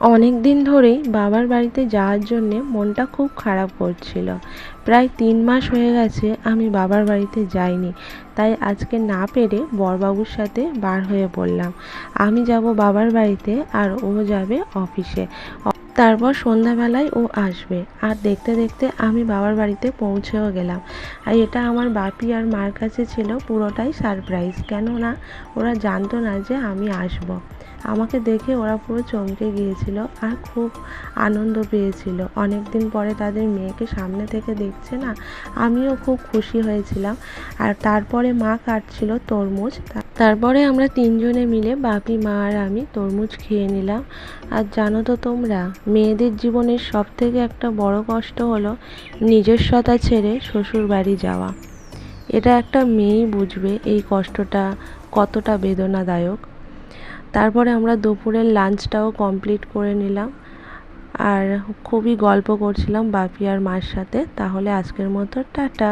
অনেক দিন ধরেই বাবার বাড়িতে যাওয়ার জন্যে মনটা খুব খারাপ করছিল। প্রায় তিন মাস হয়ে গেছে আমি বাবার বাড়িতে যাইনি, তাই আজকে না পেরে বরবাবুর সাথে বার হয়ে পড়লাম। আমি যাব বাবার বাড়িতে আর ও যাবে অফিসে। তারপর সন্ধ্যাবেলায় ও আসবে। আর দেখতে দেখতে আমি বাবার বাড়িতে পৌঁছেও গেলাম। আর এটা আমার বাপি আর মার কাছে ছিল পুরোটাই সারপ্রাইজ কেননা ওরা জানতো না যে আমি আসব। আমাকে দেখে ওরা পুরো চমকে গিয়েছিল আর খুব আনন্দ পেয়েছিল। অনেক দিন পরে তাদের মেয়েকে সামনে থেকে দেখছে না, আমিও খুব খুশি হয়েছিলাম। আর তারপরে মা কাটছিল তরমুজ। তারপরে আমরা তিনজনে মিলে বাপি, মা আর আমি তরমুজ খেয়ে নিলাম। আর জানো তো তোমরা, মেয়েদের জীবনের সব থেকে একটা বড় কষ্ট হলো নিজস্বতা ছেড়ে শ্বশুর বাড়ি যাওয়া। এটা একটা মেয়েই বুঝবে এই কষ্টটা কতটা বেদনাদায়ক। তারপরে আমরা দুপুরের লাঞ্চটাও কমপ্লিট করে নিলাম। আর খুবই গল্প করছিলাম বাপি আর মার সাথে। তাহলে আজকের মতো টাটা।